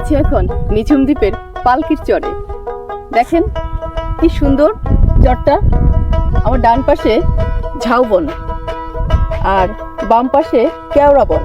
আছি এখন নিঝুম দ্বীপের পালকির চরে। দেখেন কি সুন্দর চরটা। আমার ডান পাশে ঝাউবন আর বাম পাশে কেওড়া বন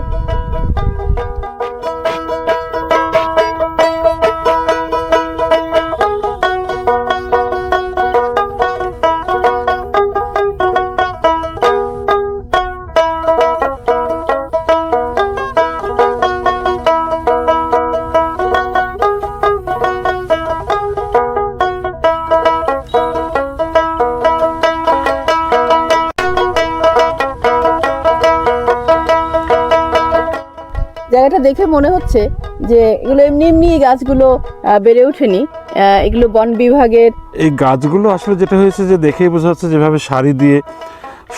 জায়গাটা দেখে মনে হচ্ছে যে এগুলো এমনি এমনি এই গাছগুলো বেড়ে ওঠেনি। এগুলো বন বিভাগের এই গাছগুলো আসলে যেটা হয়েছে যে দেখেই বোঝা যাচ্ছে যেভাবে সারি দিয়ে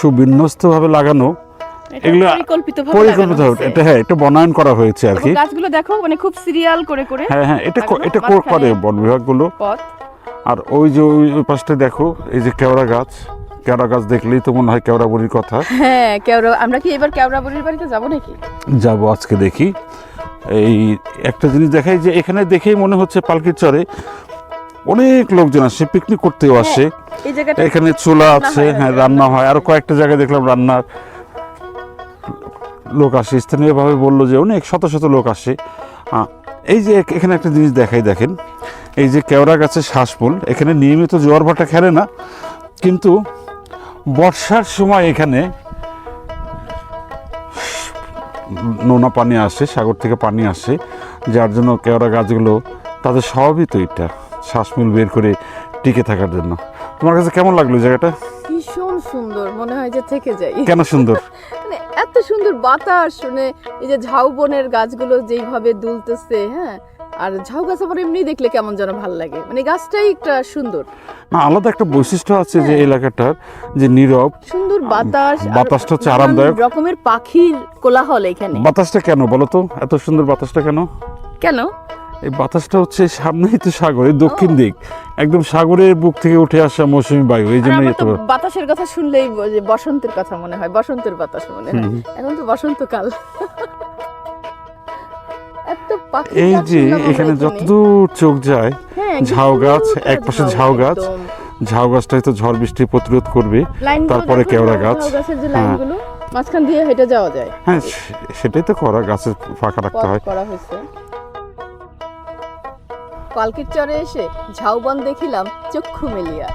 সুবিন্যস্তভাবে লাগানো এগুলো পরিকল্পিত এটা হ্যাঁ এটা বনায়ন করা হয়েছে আর কি। গাছগুলো দেখো মানে খুব সিরিয়াল করে করে হ্যাঁ হ্যাঁ এটা করে বন বিভাগগুলো। পথ। আর ওই যে ওই ওই পাশটা দেখো এই যে কেওড়া গাছ। কেওড়া গাছ দেখলেই তো মনে হয় কেওড়া বুড়ির কথা। হ্যাঁ কেওড়া আমরা কি এবার কেওড়া বুড়ির বাড়িতে যাব নাকি? যাব আজকে দেখি। এই একটা জিনিস দেখাই যে এখানে দেখেই মনে হচ্ছে পালকির চরে অনেক লোকজন আসে পিকনিক করতেও আসে। এই জায়গাটা এখানে চুলা আছে হ্যাঁ রান্না হয়। আরও কয়েকটা জায়গায় দেখলাম রান্নার লোক আসে। স্থানীয়ভাবে বলল যে অনেক শত শত লোক আসে। এই যে এক- এখানে একটা জিনিস দেখাই দেখেন। এই যে কেওড়া গাছের শ্বাসমূল এখানে নিয়মিত জোয়ার ভাটা খেলে না কিন্তু বর্ষার সময় এখানে নোনা পানি আসে সাগর থেকে পানি আসে যার জন্য কেওড়া গাছগুলো তাদের স্বভাবই তো এটা শ্বাসমূল বের করে টিকে থাকার জন্য। তোমার কাছে কেমন লাগল জায়গাটা? ভীষণ সুন্দর মনে হয় যে থেকে যাই। কেন সুন্দর? মানে এত সুন্দর বাতাস শুনে এই যে ঝাউবনের গাছগুলো যেইভাবে দুলতেছে হ্যাঁ? আর ঝাউ গাছ আমার এমনি দেখলে কেমন যেন ভালো লাগে। মানে গাছটাই একটা সুন্দর। না আলাদা একটা বৈশিষ্ট্য আছে যে এলাকাটার যে নীরব সুন্দর বাতাস বাতাসটা হচ্ছে আরামদায়ক। রকমের পাখির কোলাহল এখানে। বাতাসটা কেন বলো তো? এত সুন্দর বাতাসটা কেন? কেন? এই বাতাসটা হচ্ছে সামনেই তো সাগর এই দক্ষিণ দিক। একদম সাগরের বুক থেকে উঠে আসা মৌসুমী বায়ু এই এত বাতাসের কথা শুনলেই যে বসন্তের কথা মনে হয় বসন্তের বাতাস মনে হয়। এখন তো বসন্তকাল। এই যে এখানে যতদূর চোখ যায় হ্যাঁ, ঝাউ গাছ, পুরোটা একপাশে ঝাউ গাছ, ঝাউ গাছটা হয়তো ঝড় বৃষ্টি প্রতিরোধ করবে তারপরে কেওড়া গাছ। হ্যাঁ। মাঝখান দিয়ে হেঁটে যাওয়া যায়। হ্যাঁ সেটাই তো করা গাছের ফাঁকা রাখতে হয়। করা হয়েছে। পালকির চরে এসে ঝাউবন দেখিলাম চক্ষু মেলিয়া।